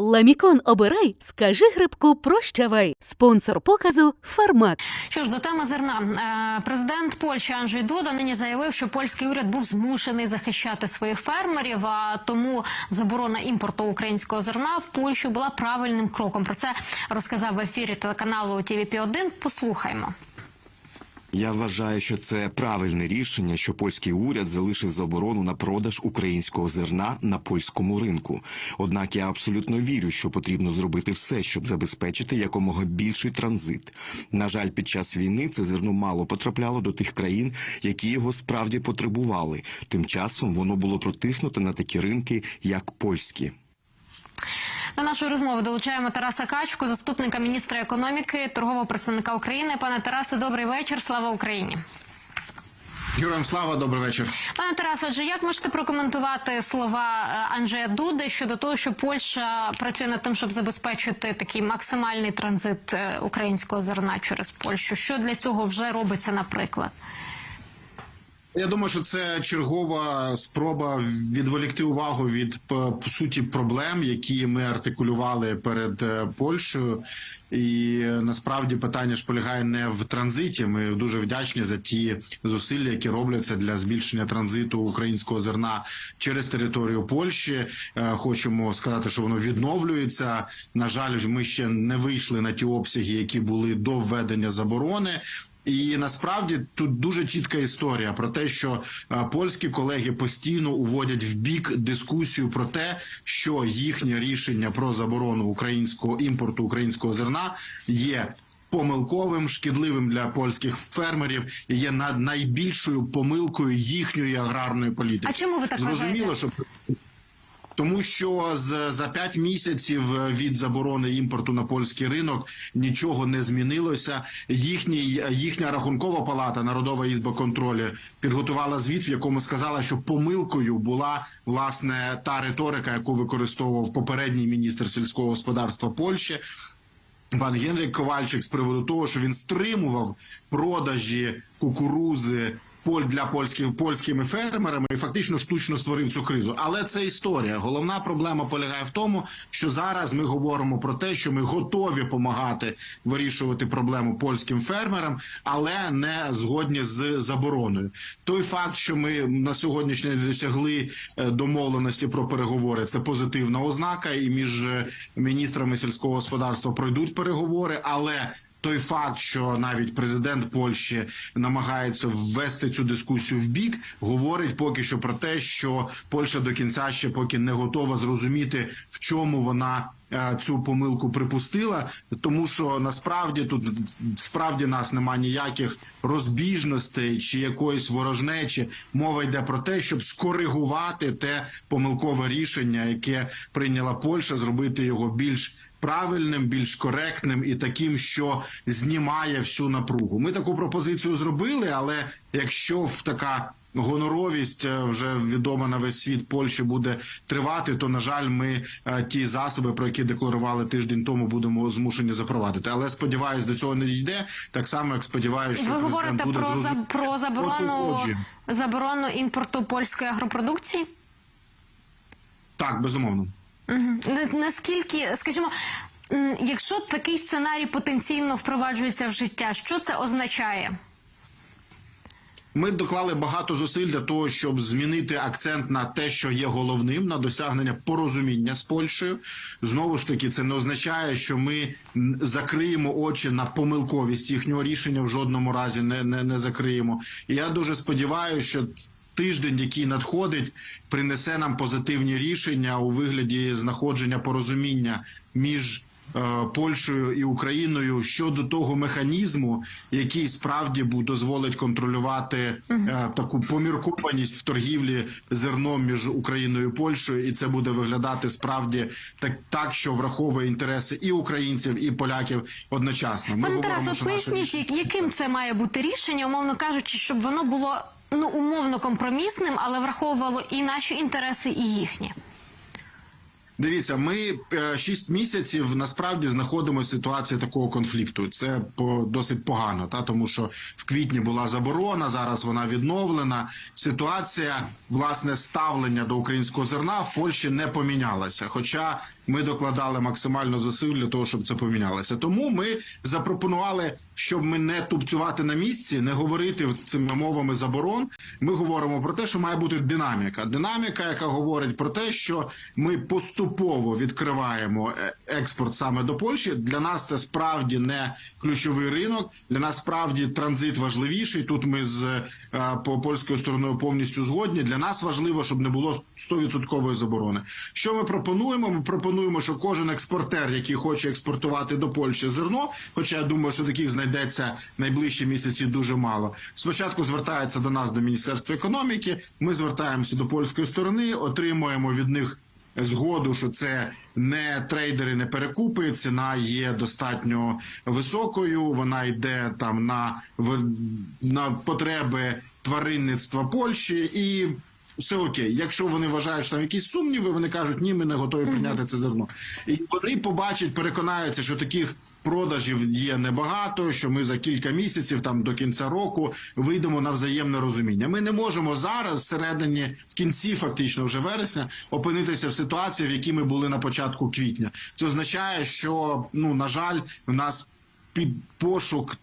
Ламікон обирай, скажи грибку прощавай. Спонсор показу Фармак. Що ж до теми зерна, Е, президент Польщі Анджей Дуда нині заявив, що польський уряд був змушений захищати своїх фермерів. А тому заборона імпорту українського зерна в Польщу була правильним кроком. Про це розказав в ефірі телеканалу tvp 1 Послухаймо. Я вважаю, що це правильне рішення, що польський уряд залишив заборону на продаж українського зерна на польському ринку. Однак я абсолютно вірю, що потрібно зробити все, щоб забезпечити якомога більший транзит. На жаль, під час війни це зерно мало потрапляло до тих країн, які його справді потребували. Тим часом воно було протиснуте на такі ринки, як польські. До нашої розмови долучаємо Тараса Качку, заступника міністра економіки, торгового представника України. Пане Тарасе, добрий вечір. Слава Україні. Героям слава, добрий вечір. Пане Тарасе, отже, як можете прокоментувати слова е, Анджея Дуди щодо того, що Польща працює над тим, щоб забезпечити такий максимальний транзит е, українського зерна через Польщу? Що для цього вже робиться, наприклад? Я думаю, що це чергова спроба відволікти увагу від по по суті проблем, які ми артикулювали перед е, Польщею. І е, насправді питання ж полягає не в транзиті. Ми дуже вдячні за ті зусилля, які робляться для збільшення транзиту українського зерна через територію Польщі. Е, Хочемо сказати, що воно відновлюється. На жаль, ми ще не вийшли на ті обсяги, які були до введення заборони. І насправді тут дуже чітка історія про те, що е, польські колеги постійно уводять в бік дискусію про те, що їхнє рішення про заборону українського імпорту українського зерна є. Помилковим шкідливим для польських фермерів і є над найбільшою помилкою їхньої аграрної політики. А чому ви так зрозуміло, що тому що з за 5 місяців від заборони імпорту на польський ринок нічого не змінилося. Їхній їхня рахункова палата Народова ізба контролю підготувала звіт, в якому сказала, що помилкою була власне та риторика, яку використовував попередній міністр сільського господарства Польщі. Пан Генрік Ковальчик з приводу того, що він стримував продажі кукурузи поль для польських польськими фермерами і фактично штучно створив цю кризу. Але це історія. Головна проблема полягає в тому, що зараз ми говоримо про те, що ми готові допомагати вирішувати проблему польським фермерам, але не згодні з забороною. Той факт, що ми на сьогоднішній досягли е, домовленості про переговори, це позитивна ознака, і між е, міністрами сільського господарства пройдуть переговори, але той факт, що навіть президент Польщі намагається ввести цю дискусію в бік, говорить поки що про те, що Польща до кінця ще поки не готова зрозуміти, в чому вона. е, Цю помилку припустила, тому що насправді тут справді нас немає ніяких розбіжностей чи якоїсь ворожнечі. Мова йде про те, щоб скоригувати те помилкове рішення, яке прийняла Польща, зробити його більш правильним, більш коректним і таким, що знімає всю напругу. Ми таку пропозицію зробили, але якщо в така гоноровість е, вже відома на весь світ Польщі буде тривати, то на жаль, ми е, ті засоби, про які декларували тиждень тому, будемо змушені запровадити. Але сподіваюсь, до цього не дійде. Так само, як сподіваюся, що Ви говорите буде про за про про заборону отже. заборону імпорту польської агропродукції? Так, безумовно. Наскільки, скажімо, якщо такий сценарій потенційно впроваджується в життя, що це означає? Ми доклали багато зусиль для того, щоб змінити акцент на те, що є головним на досягнення порозуміння з Польщею. Знову ж таки, це не означає, що ми закриємо очі на помилковість їхнього рішення в жодному разі не, не, не закриємо. І я дуже сподіваюся, що тиждень, який надходить, принесе нам позитивні рішення у вигляді знаходження порозуміння між. е, Польщею і Україною щодо того механізму, який справді дозволить контролювати е, таку поміркованість в торгівлі зерном між Україною і Польщею, і це буде виглядати справді так, так що враховує інтереси і українців, і поляків одночасно. Ми Тарасе, що поясніть, рішення- яким це має бути рішення, умовно кажучи, щоб воно було ну умовно компромісним, але враховувало і наші інтереси, і їхні. Дивіться, ми е, шість місяців насправді знаходимося в ситуації такого конфлікту. Це по досить погано, та тому що в квітні була заборона, зараз вона відновлена. Ситуація власне ставлення до українського зерна в Польщі не помінялася. Хоча ми докладали максимально зусиль для того, щоб це помінялося. Тому ми запропонували, щоб ми не тупцювати на місці, не говорити цими мовами заборон. Ми говоримо про те, що має бути динаміка. Динаміка, яка говорить про те, що ми поступово відкриваємо е, експорт саме до Польщі. Для нас це справді не ключовий ринок. Для нас справді транзит важливіший. Тут ми з е, по польською стороною повністю згодні. Для нас важливо, щоб не було 100% заборони. Що ми пропонуємо? Ми пропонуємо, що кожен експортер, який хоче експортувати до Польщі зерно, хоча я думаю, що таких знайдеться найближчі місяці дуже мало. Спочатку звертається до нас до Міністерства економіки. Ми звертаємося до польської сторони, отримуємо від них згоду, що це не трейдери, не перекупи. Ціна є достатньо високою. Вона йде там на, на потреби тваринництва Польщі і. Все окей, якщо вони вважають, що там якісь сумніви, вони кажуть, ні, ми не готові прийняти це зерно. І вони побачать, переконаються, що таких продажів є небагато. Що ми за кілька місяців, там до кінця року, вийдемо на взаємне розуміння. Ми не можемо зараз, всередині, в кінці, фактично, вже вересня, опинитися в ситуації, в якій ми були на початку квітня. Це означає, що ну на жаль, в нас під пошук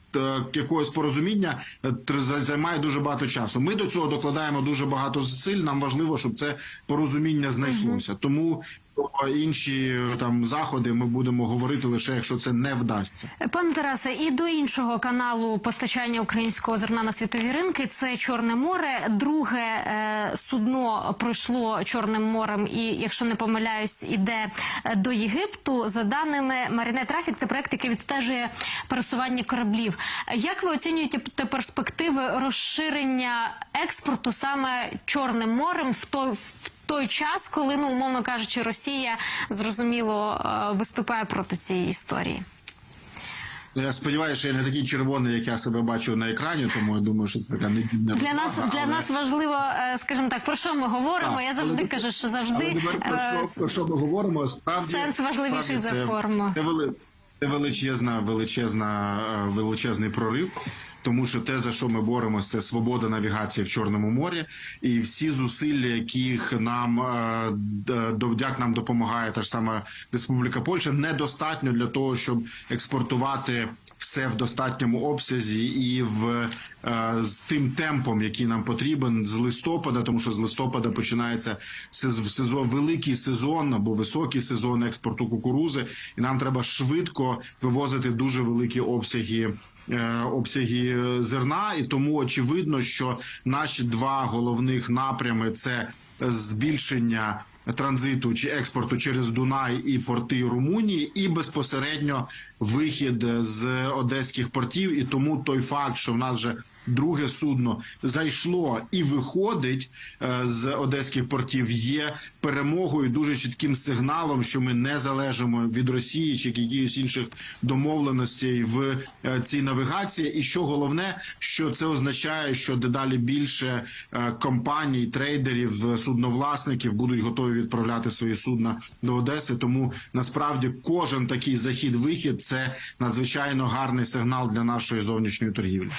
якогось порозуміння е, займає дуже багато часу. Ми до цього докладаємо дуже багато зусиль. Нам важливо, щоб це порозуміння знайшлося. Тому про інші е, там заходи ми будемо говорити лише якщо це не вдасться. Пане Тарасе, і до іншого каналу постачання українського зерна на світові ринки це Чорне море. Друге е, судно пройшло Чорним морем, і якщо не помиляюсь, іде е, до Єгипту. За даними Маріне Трафік, це проект, який відстежує пересування кораблів. Як ви оцінюєте те перспективи розширення експорту саме Чорним морем в той в той час, коли ну умовно кажучи, Росія зрозуміло е, виступає проти цієї історії? Я сподіваюся, що я не такий червоний, як я себе бачу на екрані, тому я думаю, що це така недільна Для нас розвага, для але- нас важливо, е, скажімо так, про що ми говоримо. Так, Я завжди але- кажу, що Але завжди тепер про е, що, про що ми говоримо? Справді сенс важливіший справді за це- форму. Це, вели, це величезна, величезна, е, величезний прорив. Тому що те, за що ми боремося, це свобода навігації в Чорному морі, і всі зусилля, яких нам е, як нам допомагає та ж сама Республіка Польща, недостатньо для того, щоб експортувати все в достатньому обсязі і в е, з тим темпом, який нам потрібен з листопада, тому що з листопада починається сез- сезон, великий сезон або високий сезон експорту кукурузи, і нам треба швидко вивозити дуже великі обсяги. Е, Обсяги е, зерна, і тому очевидно, що наші два головних напрями це збільшення транзиту чи експорту через Дунай і порти Румунії, і безпосередньо вихід з одеських портів. І тому той факт, що в нас вже друге судно зайшло і виходить е, з одеських портів, є перемогою дуже чітким сигналом, що ми не залежимо від Росії чи якихось інших домовленостей в е, цій навігації. І що головне, що це означає, що дедалі більше е, компаній, трейдерів, судновласників будуть готові відправляти свої судна до Одеси. Тому насправді кожен такий захід-вихід це надзвичайно гарний сигнал для нашої зовнішньої торгівлі.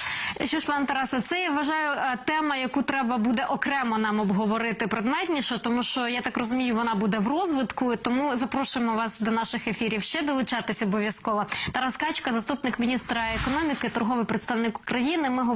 Що ж, пане Тарасе, це я вважаю е, тема, яку треба буде окремо нам обговорити предметніше, тому що я так розумію, вона буде в розвитку. Тому запрошуємо вас до наших ефірів ще долучатись обов'язково. Тарас Качка, заступник міністра економіки, торговий представник України. Ми